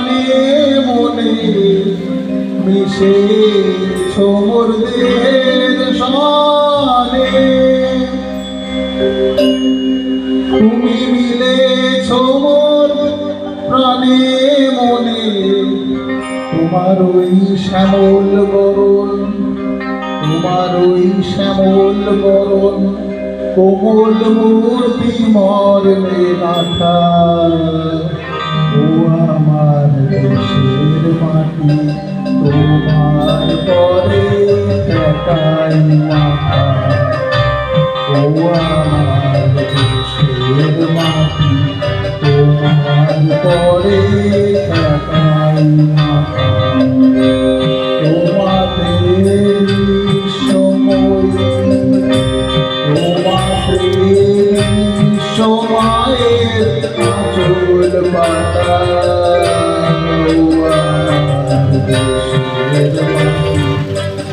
মনে মনে মিশে সমুদ্রের সনে তুমি মিলে ছোমর প্রাণে মনে তোমার ওই শ্যামল বরণ, তোমার ওই শ্যামল বরণ, কোমল মূর্তি মর্মে মাথা। দেশের মাটি তোমার পরে ঠেকাই মাথা ও আমার দেশের মাটি তোমার পরে ঠেকাই মাথা তোমাদের সময়, তোমাদের সময়ের আচল পাতা।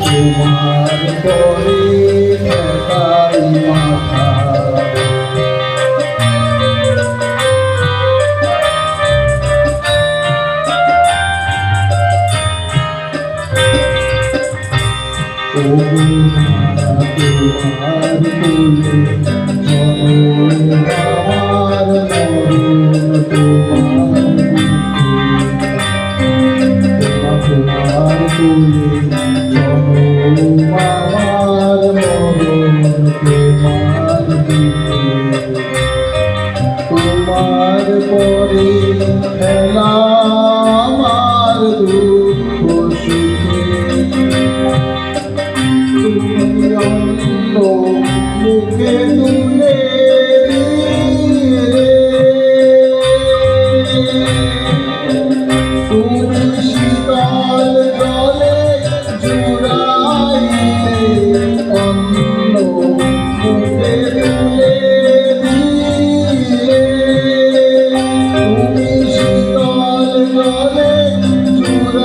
তোমার পরে ঠেকাই মাথা ও তোমার বলে চলো আমার মরণ তোমার তোমার পরে খেলা আমার দুঃখ সুখে। তুমি মুখে তুমি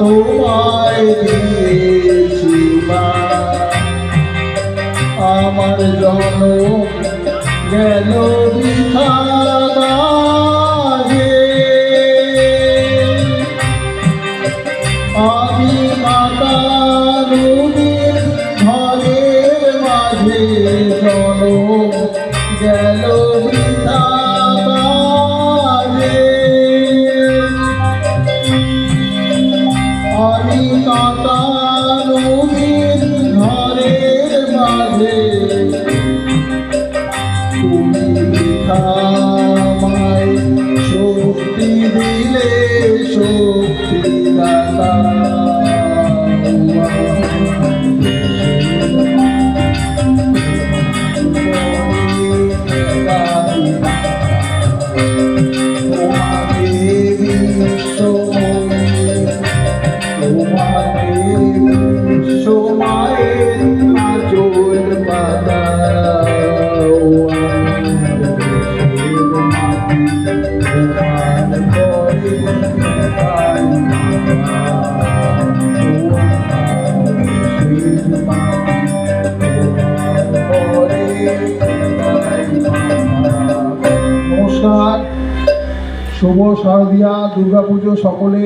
তোমায় দিয়েছি মা আমার জনম গেল বিথাগে Amen. শুভ শারদিয়া দুর্গাপুজো সকলে।